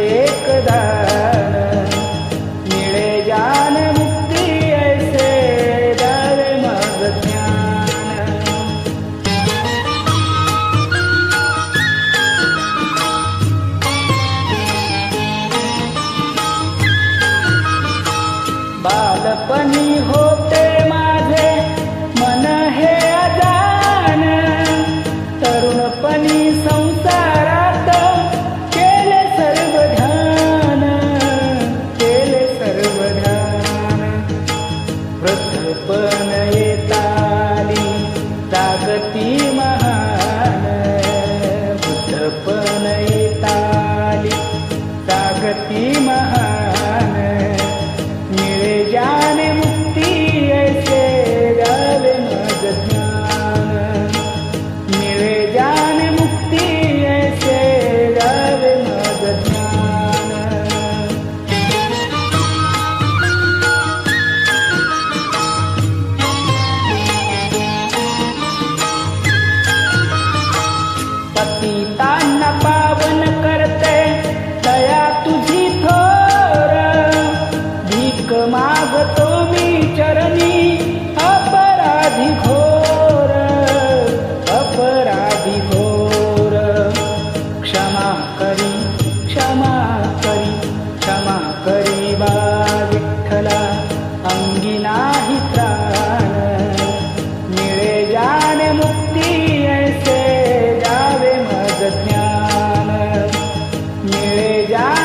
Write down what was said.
एक दान मिळे ज्ञान मुक्ती ऐसे द्यावे मग ज्ञान. बालपणी होते माझे मन हे अजान. तरुणपणी संसार येताली जागती महान वृद्धपण मागतो विचरणी अपराधिघोर अपराधिघोर क्षमा करि क्षमा क्षमारि वा विखला प्राण मिले जाने मुक्ति चे ज्ञान. मे जान